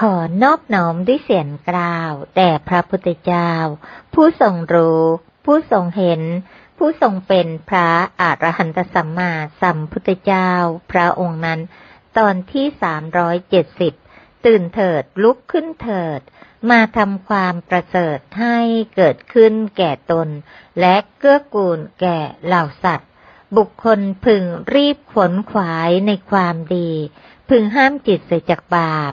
ขอนอบน้อมด้วยเสียงกล่าวแด่พระพุทธเจ้า ผู้ทรงรู้ ผู้ทรงเห็น ผู้ทรงเป็นพระอรหันตสัมมาสัมพุทธเจ้า พระองค์นั้น ตอนที่สามร้อยเจ็ดสิบตื่นเถิดลุกขึ้นเถิด มาทำความประเสริฐให้เกิดขึ้นแก่ตน และเกื้อกูลแก่เหล่าสัตว์ บุคคลพึงรีบขวนขวายในความดี พึงห้ามจิตเสียจากบาป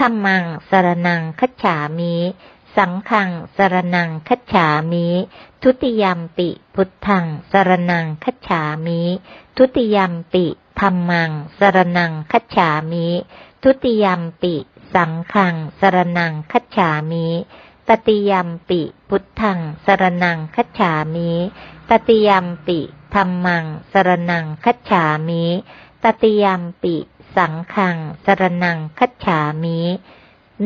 ธัมมังสรนังคัจฉามิ สังฆังสรนังคัจฉามิ ทุติยมปิพุทธังสรนังคัจฉามิ ทุติยมปิธัมมังสรนังคัจฉามิ ทุติยมปิ สังฆังสรนังคัจฉามิตติยมปิพุทธังสรนังคัจฉามิตติยมปิธัมมังสรนังคัจฉามิตติยมปิ สังฆังสรนังคัจฉามิ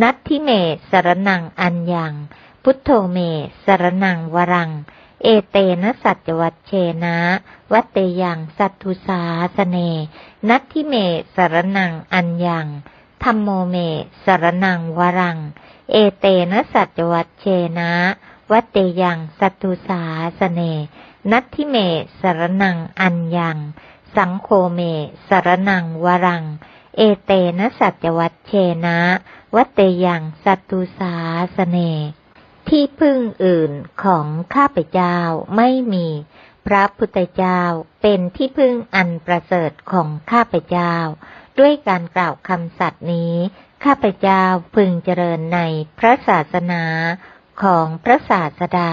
นัตทิเมสรนังอัญญัง พุทโธเมสรนังวรัง เอเตนะสัจวัตเชนะ วัตเตยังสัตทุสาสเน นัตทิเมสรนังอัญญังธรรมโมเมสรนังวรัง เอเตนะสัจวัตเชนะ วัตเตยังสัตทุสาสเน นัตทิเมสรนังอัญญัง สังโฆเม สรนังวรัง เอเตนะสัจวัตเชนะ วัตเตยังสัตตุสาสเน ที่พึ่งอื่นของข้าพเจ้าไม่มี พระพุทธเจ้าเป็นที่พึ่งอันประเสริฐของข้าพเจ้า ด้วยการกล่าวคำสัตย์นี้ ข้าพเจ้าพึงเจริญในพระศาสนาของพระศาสดา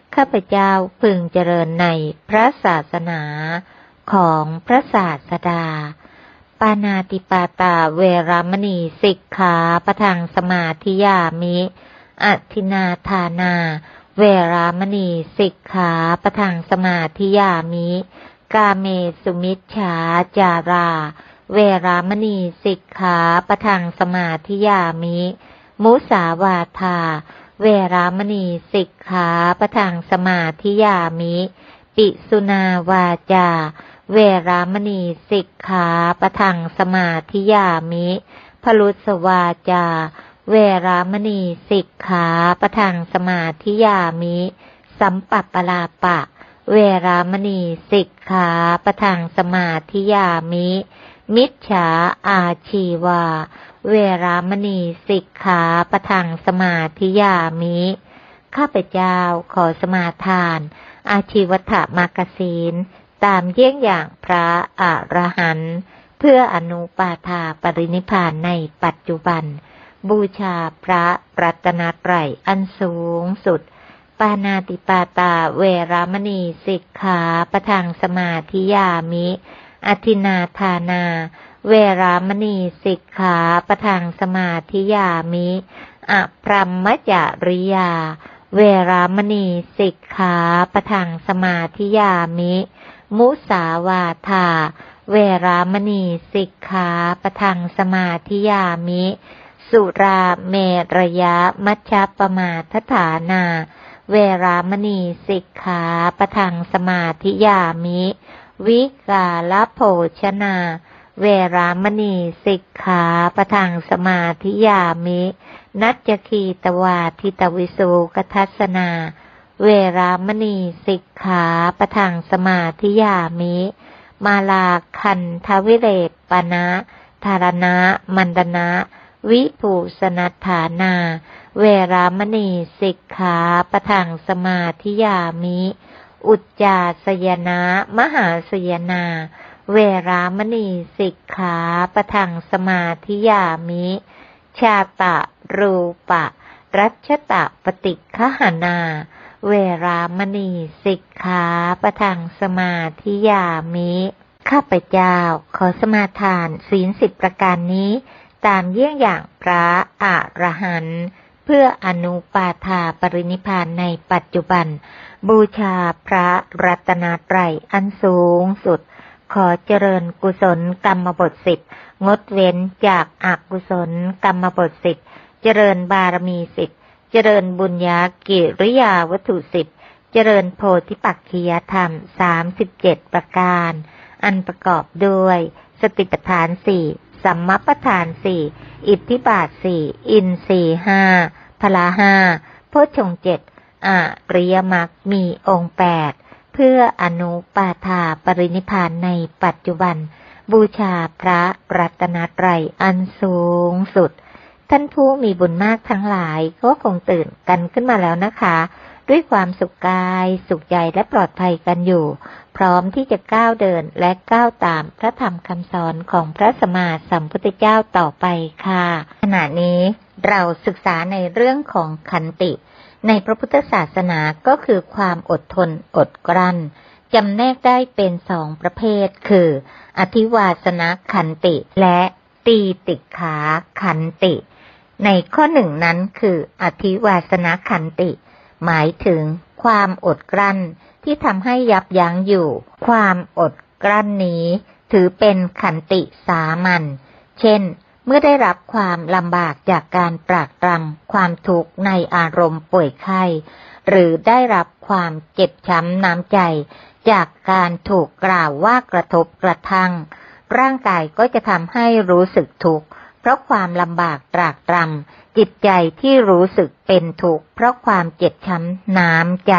ข้าพเจ้าพึงเจริญในพระศาสนาของพระศาสดา ปานาติปาตาเวรามณีสิกขาประทังสมาธิยามิอัตินาทานา เวรามณีสิกขาประทังสมาธิยามิ กาเมสุมิชฉาจารา เวรามณีสิกขาประทังสมาธิยามิ มุสาวาทา เวรามณีสิกขาปะทังสมาธิยามิ ปิสุนาวาจา เวรามณีสิกขาปะทังสมาธิยามิพลุสวาจา เวรามณีสิกขาปะทังสมาธิยามิ สัมปัปปลาปะ เวรามณีสิกขาปะทังสมาธิยามิ มิจฉาอาชีวา เวรามณีสิกขาประทังสมาธิยามิ ข้าพเจ้าขอสมาทาน อาชีวถมากศีนตามเยี่ยงอย่างพระอระหันต์เพื่ออนุปาทาปรินิพานในปัจจุบัน บูชาพระรัตนตรัยอันสูงสุด ปานาติปาตาเวรามณีสิกขาประทังสมาธิยามิ อธินาทานา เวรามณีสิกขาประทังสมาธิยามิอพรหมจริยา เวรามณีสิกขาประทังสมาธิยามิ มุสาวาทา เวรามณีสิกขาประทังสมาธิยามิ สุราเมรยะมัชฌปมาทฐานา เวรามณีสิกขาประทังสมาธิยามิ วิกาลโภชนา เวรามณีสิกขาประทังสมาธิยามิ นัจจคีตวาทิตวิสูกทัสนา เวรามณีสิกขาประทังสมาธิยามิ มาลาคันทวิเรปปนะธารณะ มันดนะ วิภูสนัฏฐานา เวรามณีสิกขาประทังสมาธิยามิ อุจจาสยนะ มหาสยนา เวรามณีสิกขาปะทังสมาธิยามิ ชาตะ รูปะ รัชตะปฏิคหานา เวรามณีสิกขาปะทังสมาธิยามิ ข้าพเจ้าขอสมาทานศีลสิบประการนี้ ตามเยี่ยงอย่างพระอรหันต์เพื่ออนุปาทาปรินิพานในปัจจุบัน บูชาพระรัตนตรัยอันสูงสุด ขอเจริญกุศลกรรมบทสิบงดเว้นจากอากุศลกรรมบทสิบเจริญบารมีสิบเจริญบุญญากิริยาวัตถุสิบเจริญโพธิปักขียธรรมสามสิบเจ็ดประการ อันประกอบด้วย สติปัฏฐานสี่สัมมปทานสี่อิทธิบาทสี่อินสี่ห้าพละห้าโพชฌงเจ็ด อะริยมรรคมีองค์แปดเพื่ออนุปาทาปรินิพพานในปัจจุบัน บูชาพระรัตนตรัยอันสูงสุด ท่านผู้มีบุญมากทั้งหลายก็คงตื่นกันขึ้นมาแล้วนะคะ ด้วยความสุขกายสุขใจและปลอดภัยกันอยู่ พร้อมที่จะก้าวเดินและก้าวตามพระธรรมคำสอนของพระสมมาสัมพุทธเจ้าต่อไปค่ะ ขณะนี้เราศึกษาในเรื่องของขันติ ในพระพุทธศาสนาก็คือความอดทนอดกลั้นจำแนกได้เป็นสองประเภท คือ อธิวาสนาขันติและตีติขาขันติ ในข้อหนึ่งนั้นคือ อธิวาสนาขันติ หมายถึงความอดกลั้นที่ทำให้ยับยั้งอยู่ ความอดกลั้นนี้ ถือเป็นขันติสามัญ เช่น มื่อได้รับความลำบากจากการปรากตรำความทุกข์ในอารมณ์ป่วยไข้หรือได้รับความเจ็บช้ำน้ำใจ จากการถูกกล่าวว่ากระทบกระทั่ง ร่างกายก็จะทำให้รู้สึกทุกข์เพราะความลำบากตรากตรำจิตใจที่รู้สึกเป็นทุกข์เพราะความเจ็บช้ำน้ำใจ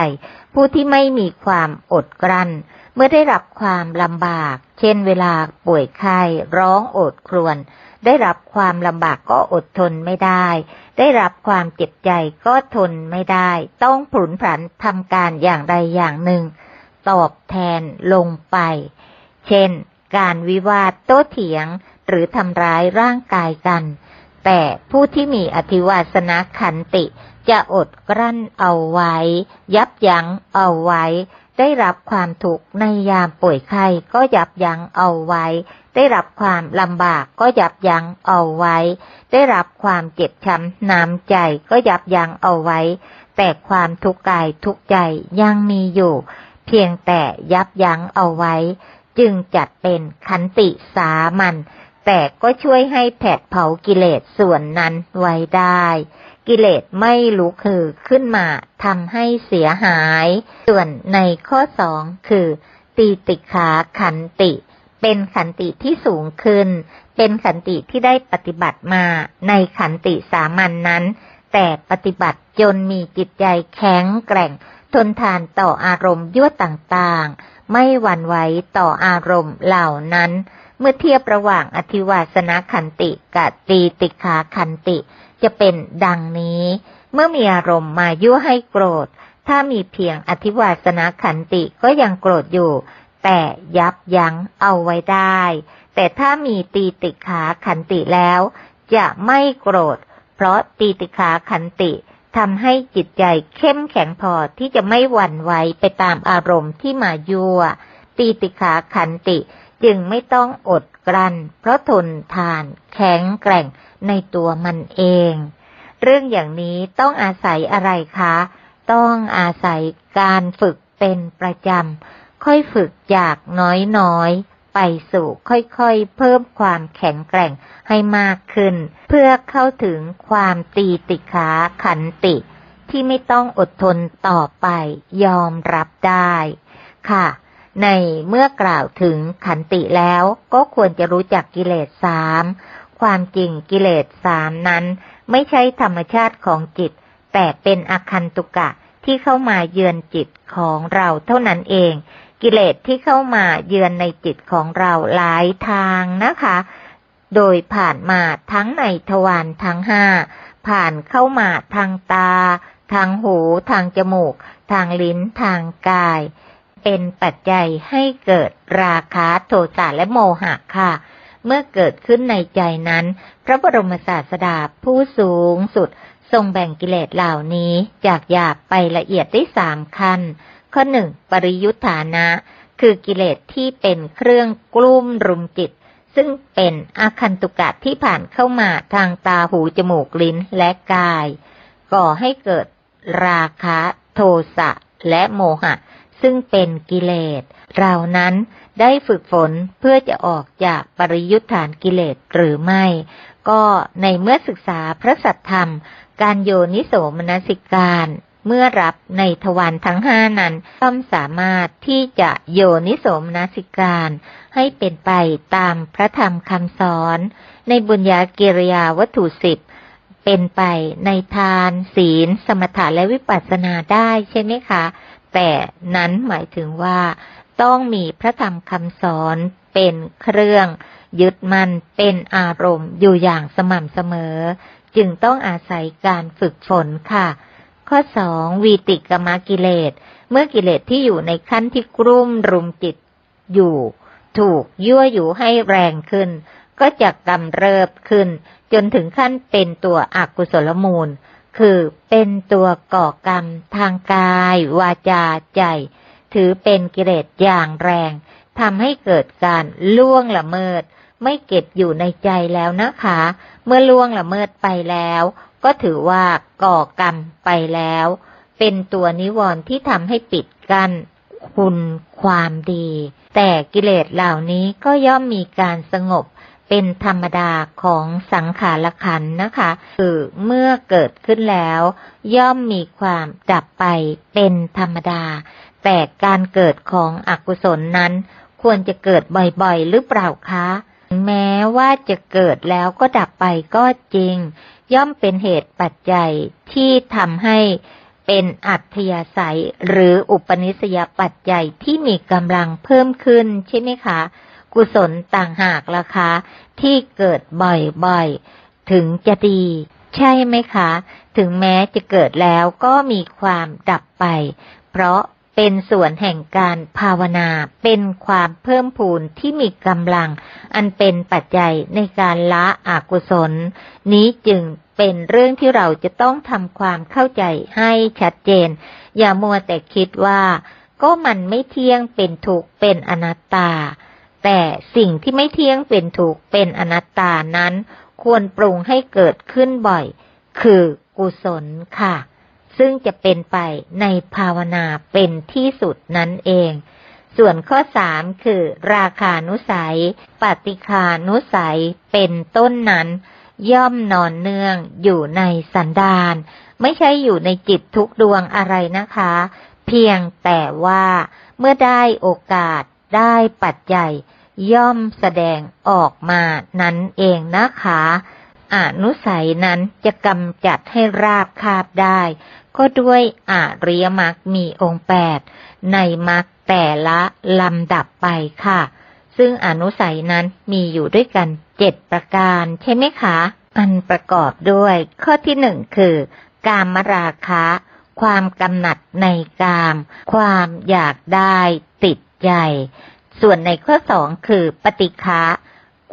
ผู้ที่ไม่มีความอดกลั้น เมื่อได้รับความลำบาก เช่นเวลาป่วยไข้ร้องโอดครวญ ได้รับความลำบากก็อดทนไม่ได้ ได้รับความเจ็บใจก็ทนไม่ได้ ต้องผุนผันทำการอย่างใดอย่างหนึ่ง ตอบแทนลงไป เช่น การวิวาทโต้เถียงหรือทำร้ายร่างกายกัน แต่ผู้ที่มีอธิวาสนาขันติจะอดกลั้นเอาไว้ ยับยั้งเอาไว้ ได้รับความทุกข์ในยามป่วยไข้ก็ยับยั้งเอาไว้ ได้รับความลำบากก็ยับยั้งเอาไว้ ได้รับความเจ็บช้ำน้ำใจก็ยับยั้งเอาไว้ แต่ความทุกข์กายทุกข์ใจยังมีอยู่ เพียงแต่ยับยั้งเอาไว้ จึงจัดเป็นขันติสามัญแต่ก็ช่วยให้แผดเผากิเลสส่วนนั้นไว้ได้ กิเลสไม่ลุกคือขึ้นมาทำให้เสียหาย ส่วนในข้อสองคือ ตีติขาขันติ เป็นขันติที่สูงขึ้น เป็นขันติที่ได้ปฏิบัติมาในขันติสามัญนนั้น แต่ปฏิบัติจนมีจิตใจแข็งแกร่ง ทนทานต่ออารมณ์ยั่วต่างๆ ไม่หวั่นไหวต่ออารมณ์เหล่านั้น เมื่อเทียบระหว่างอธิวาสนาขันติกับตีติขาขันติจะเป็นดังนี้ เมื่อมีอารมณ์มายั่วให้โกรธ ถ้ามีเพียงอธิวาสนาขันติก็ยังโกรธอยู่ แต่ยับยั้งเอาไว้ได้ แต่ถ้ามีตีติขาขันติแล้ว จะไม่โกรธ เพราะตีติขาขันติทำให้จิตใจเข้มแข็งพอที่จะไม่หวั่นไหวไปตามอารมณ์ที่มายั่วตีติขาขันติจึงไม่ต้องอดกลั้น เพราะทนทานแข็งแกร่งในตัวมันเอง เรื่องอย่างนี้ต้องอาศัยอะไรคะ ต้องอาศัยการฝึกเป็นประจำ ค่อยฝึกจากน้อยๆ ไปสู่ค่อยๆ เพิ่มความแข็งแกร่งให้มากขึ้น เพื่อเข้าถึงความตีติขาขันติ ที่ไม่ต้องอดทนต่อไปยอมรับได้ ค่ะ ในเมื่อกล่าวถึงขันติแล้วก็ควรจะรู้จักกิเลสสามความจริงกิเลสสามนั้น ไม่ใช่ธรรมชาติของจิต แต่เป็นอคันตุกะที่เข้ามาเยือนจิตของเราเท่านั้นเอง กิเลสที่เข้ามาเยือนในจิตของเราหลายทางนะคะ โดยผ่านมาทั้งในทวารทั้งห้า ผ่านเข้ามาทางตา ทางหู ทางจมูก ทางลิ้น ทางกาย เป็นปัจจัยให้เกิดราคะโทสะและโมหะค่ะ เมื่อเกิดขึ้นในใจนั้น พระบรมศาสดาผู้สูงสุดทรงแบ่งกิเลสเหล่านี้จากหยาบไปละเอียดได้สามขั้น ข้อหนึ่งปริยุทธานะ คือกิเลสที่เป็นเครื่องกลุ้มรุมจิต ซึ่งเป็นอาคันตุกะที่ผ่านเข้ามาทางตาหูจมูกลิ้นและกาย ก่อให้เกิดราคะโทสะและโมหะ ซึ่งเป็นกิเลสเรานั้นได้ฝึกฝนเพื่อจะออกจากปริยุทธานกิเลสหรือไม่ ก็ในเมื่อศึกษาพระสัทธรรม การโยนิโสมนสิการ เมื่อรับในทวารทั้งห้านั้นย่อมสามารถที่จะโยนิสมนสิการ ให้เป็นไปตามพระธรรมคำสอน ในบุญญากิริยาวัตถุสิบเป็นไปในทานศีล สมถะและวิปัสสนาได้ใช่ไหมคะ แต่นั้นหมายถึงว่า ต้องมีพระธรรมคำสอนเป็นเครื่อง ยึดมันเป็นอารมณ์อยู่อย่างสม่ำเสมอ จึงต้องอาศัยการฝึกฝนค่ะ ข้อสองวีติกมกิเลส เมื่อกิเลสที่อยู่ในขั้นที่กลุ่มรุมจิตอยู่ ถูกยั่วอยู่ให้แรงขึ้น ก็จะกำเริบขึ้น จนถึงขั้นเป็นตัวอกุศลมูล คือเป็นตัวก่อกรรมทางกาย วาจาใจ ถือเป็นกิเลสอย่างแรงทำให้เกิดการล่วงละเมิด ไม่เก็บอยู่ในใจแล้วนะคะ เมื่อล่วงละเมิดไปแล้ว ก็ถือว่าก่อกรรมไปแล้ว เป็นตัวนิวรณ์ที่ทำให้ปิดกั้นคุณความดี แต่กิเลสเหล่านี้ก็ย่อมมีการสงบเป็นธรรมดาของสังขารขันนะคะ คือเมื่อเกิดขึ้นแล้ว ย่อมมีความดับไปเป็นธรรมดา แต่การเกิดของอกุศลนั้น ควรจะเกิดบ่อยๆ หรือเปล่าคะ แม้ว่าจะเกิดแล้วก็ดับไปก็จริง ย่อมเป็นเหตุปัจจัยที่ทำให้เป็นอัธยาศัยหรืออุปนิสยปัจจัยที่มีกำลังเพิ่มขึ้นใช่ไหมคะ กุศลต่างหากล่ะคะ ที่เกิดบ่อยๆ ถึงจะดี ใช่ไหมคะ ถึงแม้จะเกิดแล้วก็มีความดับไป เพราะ เป็นส่วนแห่งการภาวนา เป็นความเพิ่มพูนที่มีกำลัง อันเป็นปัจจัยในการละอกุศล นี้จึงเป็นเรื่องที่เราจะต้องทำความเข้าใจให้ชัดเจน อย่ามัวแต่คิดว่า ก็มันไม่เที่ยงเป็นทุกเป็นอนัตตา แต่สิ่งที่ไม่เที่ยงเป็นทุกเป็นอนัตตานั้น ควรปรุงให้เกิดขึ้นบ่อย คือกุศลค่ะ ซึ่งจะเป็นไปในภาวนาเป็นที่สุดนั่นเอง ส่วนข้อสามคือ ราคานุสัย ปฏิคานุสัย เป็นต้นนั้น ย่อมนอนเนื่องอยู่ในสันดานไม่ใช่อยู่ในจิตทุกดวงอะไรนะคะ เพียงแต่ว่าเมื่อได้โอกาสได้ปัจจัย ย่อมแสดงออกมานั้นเองนะคะ อนุสัยนั้นจะกำจัดให้ราบคาบได้ ก็ด้วยอริยมรรคมีองค์แปดในมรรคแต่ละลำดับไปค่ะ ซึ่งอนุสัยนั้นมีอยู่ด้วยกันเจ็ดประการใช่ไหมคะ อันประกอบด้วย ข้อที่หนึ่งคือ กามราคะ ความกำหนัดในกาม ความอยากได้ติดใจ ส่วนในข้อสองคือปฏิฆะ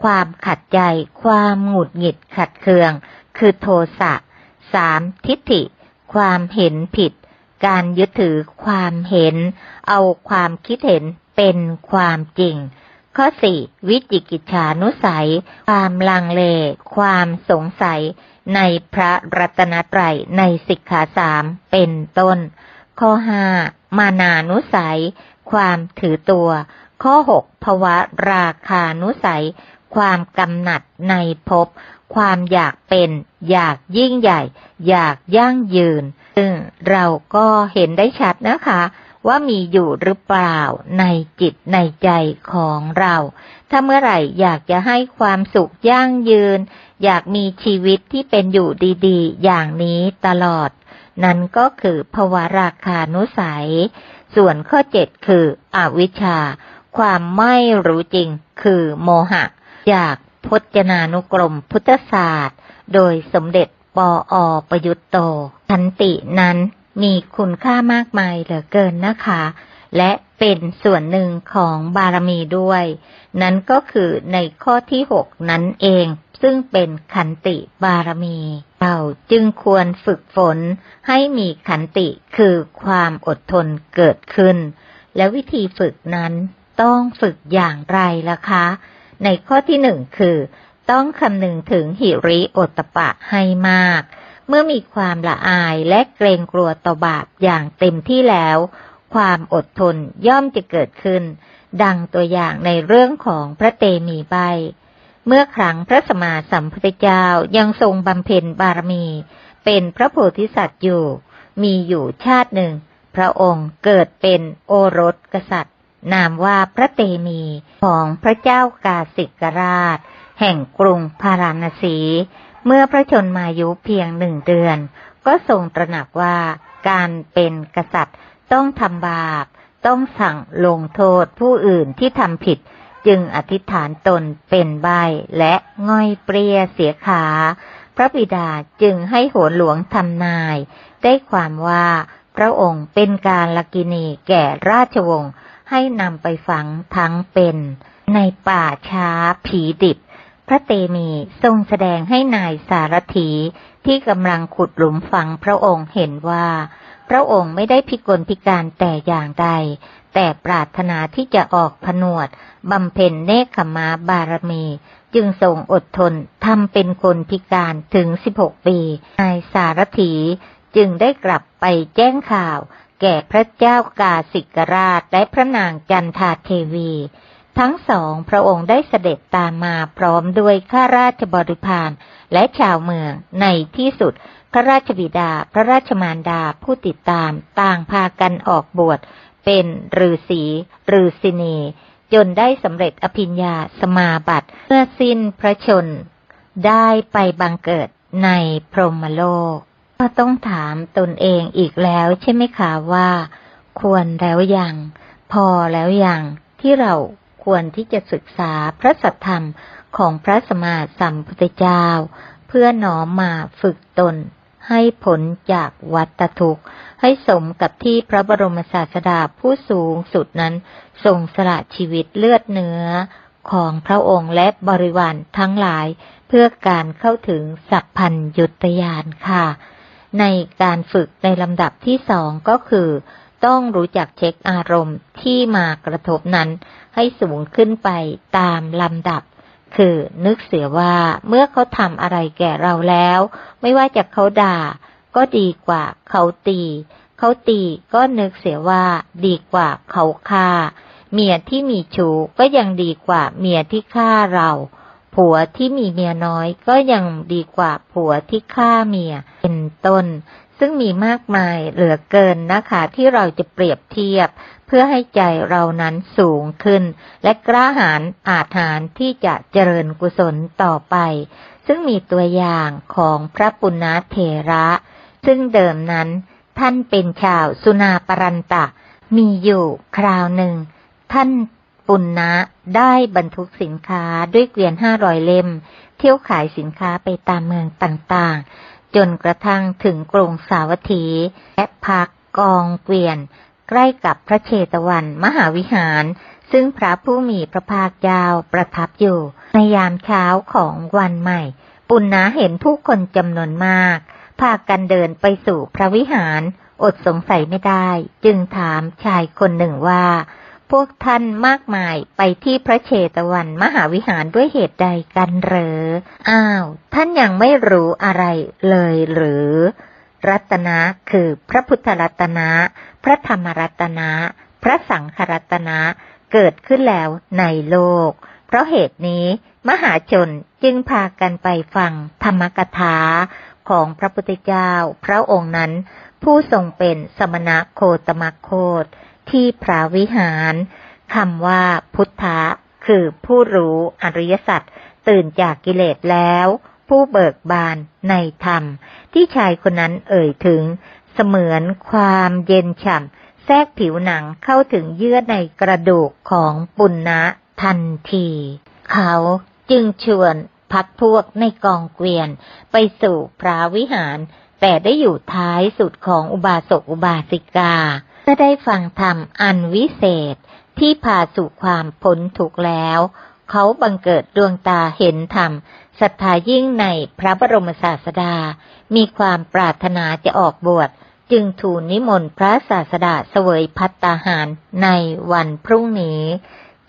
ความขัดใจ ความหงุดหงิดขัดเคือง คือโทสะสามทิฏฐิ ความเห็นผิด การยึดถือความเห็น เอาความคิดเห็นเป็นความจริง ข้อสี่วิจิกิจฉานุสัย ความลังเล ความสงสัย ในพระรัตนตรัยในสิกขาสามเป็นต้น ข้อห้ามานานุสัย ความถือตัว ข้อหกภวะราคานุสัย ความกำหนัดในภพ ความอยากเป็น อยากยิ่งใหญ่ อยากยั่งยืน ซึ่งเราก็เห็นได้ชัดนะคะ ว่ามีอยู่หรือเปล่าในจิตในใจของเรา ถ้าเมื่อไหร่อยากจะให้ความสุขยั่งยืน อยากมีชีวิตที่เป็นอยู่ดีๆ อย่างนี้ตลอด นั่นก็คือภวราคานุสัย ส่วนข้อเจ็ดคืออวิชชาความไม่รู้จริงคือโมหะ อยากพจนานุกรมพุทธศาสตร์ โดยสมเด็จปออประยุตโตขันตินั้นมีคุณค่ามากมายเหลือเกินนะคะ และเป็นส่วนหนึ่งของบารมีด้วย นั้นก็คือในข้อที่หกนั้นเอง ซึ่งเป็นขันติบารมี เราจึงควรฝึกฝนให้มีขันติคือความอดทนเกิดขึ้น และวิธีฝึกนั้นต้องฝึกอย่างไรล่ะคะ ในข้อที่หนึ่งคือ ต้องคำนึงถึงหิริโอตปะให้มาก เมื่อมีความละอายและเกรงกลัวต่อบาปอย่างเต็มที่แล้ว ความอดทนย่อมจะเกิดขึ้น ดังตัวอย่างในเรื่องของพระเตมีใบ เมื่อครั้งพระสมมาสัมพุทธเจ้ายังทรงบำเพ็ญบารมี เป็นพระโพธิสัตว์อยู่ มีอยู่ชาติหนึ่ง พระองค์เกิดเป็นโอรสกษัตริย์ นามว่าพระเตมีของพระเจ้ากาสิกราช แห่งกรุงพาราณสี เมื่อพระชนมายุเพียงหนึ่งเดือน ก็ทรงตระหนักว่าการเป็นกษัตริย์ต้องทำบาป ต้องสั่งลงโทษผู้อื่นที่ทำผิด จึงอธิษฐานตนเป็นใบและง่อยเปรียเสียขา พระบิดาจึงให้โหนหลวงทำนาย ได้ความว่าพระองค์เป็นการลกินีแก่ราชวงศ์ ให้นำไปฝังทั้งเป็น ในป่าช้าผีดิบ พระเตมีทรงแสดงให้นายสารถีที่กำลังขุดหลุมฝังพระองค์เห็นว่า พระองค์ไม่ได้พิกลพิการแต่อย่างใด แต่ปรารถนาที่จะออกผนวดบำเพ็ญเนคขมาบารมีจึงทรงอดทนทำเป็นคนพิการถึง 16 ปี นายสารถีจึงได้กลับไปแจ้งข่าว แก่พระเจ้ากาสิกราชและพระนางจันทาเทวี ทั้งสองพระองค์ได้เสด็จตามมาพร้อมด้วยข้าราชบริพารและชาวเมืองในที่สุดพระราชบิดา พระราชมารดาผู้ติดตามต่างพากันออกบวช เป็นฤาษีฤาษินี จนได้สำเร็จอภิญญาสมาบัติเมื่อสิ้นพระชน ได้ไปบังเกิดในพรหมโลก ก็ต้องถามตนเองอีกแล้วใช่ไหมคะว่า ควรแล้วยัง พอแล้วยังที่เราควรที่จะศึกษาพระสัทธรรมของพระสมมาสัมพุทธเจ้า เพื่อน้อมมาฝึกตน ให้ผลจากวัฏทุกข์ ให้สมกับที่พระบรมศาสดาผู้สูงสุดนั้นทรงสละชีวิตเลือดเนื้อของพระองค์และบริวารทั้งหลาย เพื่อการเข้าถึงสัพพัญยุตยานค่ะ ในการฝึกในลำดับที่สองก็คือ ต้องรู้จักเช็คอารมณ์ที่มากระทบนั้นให้สูงขึ้นไปตามลำดับ คือนึกเสียว่าเมื่อเขาทำอะไรแก่เราแล้ว ไม่ว่าจะเขาด่า ก็ดีกว่าเขาตี เขาตีก็นึกเสียว่าดีกว่าเขาฆ่า เมียที่มีชู้ก็ยังดีกว่าเมียที่ฆ่าเรา ผัวที่มีเมียน้อยก็ยังดีกว่าผัวที่ฆ่าเมีย เป็นต้น ซึ่งมีมากมายเหลือเกินนะคะที่เราจะเปรียบเทียบ เพื่อให้ใจเรานั้นสูงขึ้น และกล้าหาญอาถรรพ์ที่จะเจริญกุศลต่อไป ซึ่งมีตัวอย่างของพระปุณณเถระ ซึ่งเดิมนั้น ท่านเป็นชาวสุนาปรันตะ มีอยู่คราวหนึ่ง ท่าน ปุณณะได้บรรทุกสินค้าด้วยเกวียนห้าร้อยเล่ม เที่ยวขายสินค้าไปตามเมืองต่างๆ จนกระทั่งถึงกรุงสาวัตถี และพักกองเกวียน ใกล้กับพระเชตวันมหาวิหาร ซึ่งพระผู้มีพระภาคยาวประทับอยู่ ในยามเช้าของวันใหม่ ปุณณะเห็นผู้คนจำนวนมาก พากันเดินไปสู่พระวิหาร อดสงสัยไม่ได้ จึงถามชายคนหนึ่งว่า พวกท่านมากมายไปที่พระเชตวันมหาวิหารด้วยเหตุใดกันเหรอ อ้าว ท่านยังไม่รู้อะไรเลยหรือ รัตนะคือพระพุทธรัตนะ พระธรรมรัตนะ พระสังฆรัตนะ เกิดขึ้นแล้วในโลก เพราะเหตุนี้ มหาชนจึงพากันไปฟังธรรมกถาของพระพุทธเจ้า พระองค์นั้น ผู้ทรงเป็นสมณะโคตมโคต ที่พระวิหารคำว่าพุทธะคือผู้รู้อริยสัจตื่นจากกิเลสแล้ว ผู้เบิกบานในธรรม ที่ชายคนนั้นเอ่ยถึง เสมือนความเย็นฉ่ำแทรกผิวหนังเข้าถึงเยื่อในกระดูกของปุณณะทันที เขาจึงชวนพักพวกในกองเกวียนไปสู่พระวิหาร แต่ได้อยู่ท้ายสุดของอุบาสกอุบาสิกา ก็ได้ฟังธรรมอันวิเศษที่พาสู่ความพ้นทุกข์แล้ว เขาบังเกิดดวงตาเห็นธรรมศรัทธายิ่งในพระบรมศาสดา มีความปรารถนาจะออกบวชจึงทูลนิมนต์พระศาสดาเสวยพัตตาหารในวันพรุ่งนี้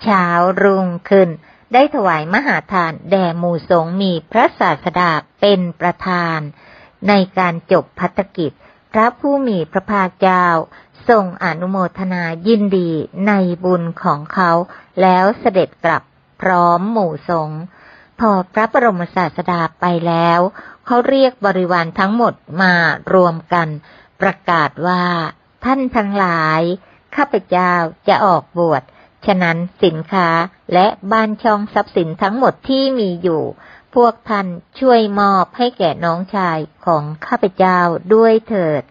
เช้ารุ่งขึ้น ได้ถวายมหาทานแด่หมู่สงฆ์มีพระศาสดาเป็นประธาน ในการจบพัฒกิจ พระผู้มีพระภาคเจ้า ทรงอนุโมทนายินดีในบุญของเขา แล้วเสด็จกลับพร้อมหมู่สงฆ์พอพระบรมศาสดาไปแล้ว เขาเรียกบริวารทั้งหมดมารวมกัน ประกาศว่า ท่านทั้งหลาย ข้าพเจ้าจะออกบวช ฉะนั้นสินค้าและบ้านช่องทรัพย์สินทั้งหมดที่มีอยู่ พวกท่านช่วยมอบให้แก่น้องชายของข้าพเจ้าด้วยเถิด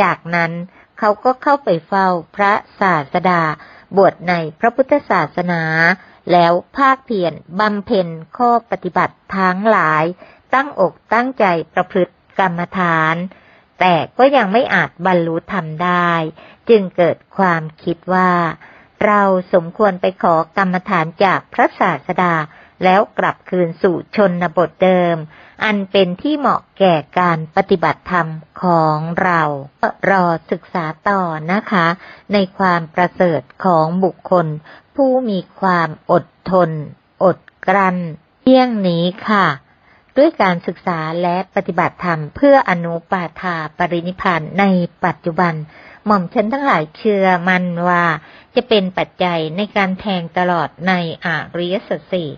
จากนั้น เขาก็เข้าไปเฝ้าพระศาสดา บวชในพระพุทธศาสนา แล้วภาคเพียรบำเพ็ญข้อปฏิบัติทั้งหลาย ตั้งอกตั้งใจประพฤติกรรมฐาน แต่ก็ยังไม่อาจบรรลุธรรมได้ จึงเกิดความคิดว่า เราสมควรไปขอกรรมฐานจากพระศาสดา แล้วกลับคืนสู่ชนบทเดิม อันเป็นที่เหมาะแก่การปฏิบัติธรรมของเรารอศึกษาต่อนะคะ ในความประเสริฐของบุคคล ผู้มีความอดทน อดกลั้นเที่ยงนี้ค่ะด้วยการศึกษาและปฏิบัติธรรมเพื่ออนุปาทาปรินิพพานในปัจจุบัน หม่อมฉันทั้งหลายเชื่อมันว่าจะเป็นปัจจัยในการแทงตลอดในอริยสัจสี่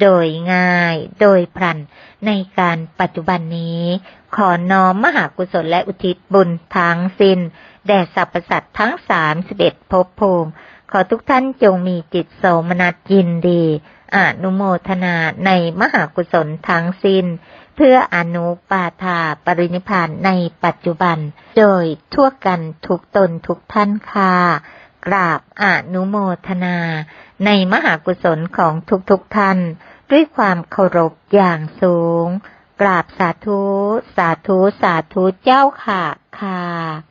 โดยง่ายโดยพลันในการปัจจุบันนี้ ขอน้อมมหากุศลและอุทิศบุญทั้งสิ้น แด่สรรพสัตว์ทั้งสามสิบเอ็ดภพภูมิ ขอทุกท่านจงมีจิตโสมนัสยินดี อนุโมทนาในมหากุศลทั้งสิ้น พื่ออนุปาทาปรินิพานในปัจจุบัน โดยทั่วกันทุกตนทุกท่านค่ะ กราบอนุโมทนา ในมหากุศลของทุกๆทท่าน ด้วยความเคารพอย่างสูง กราบสาธุ สาธุ สาธุเจ้าค่ะค่ะ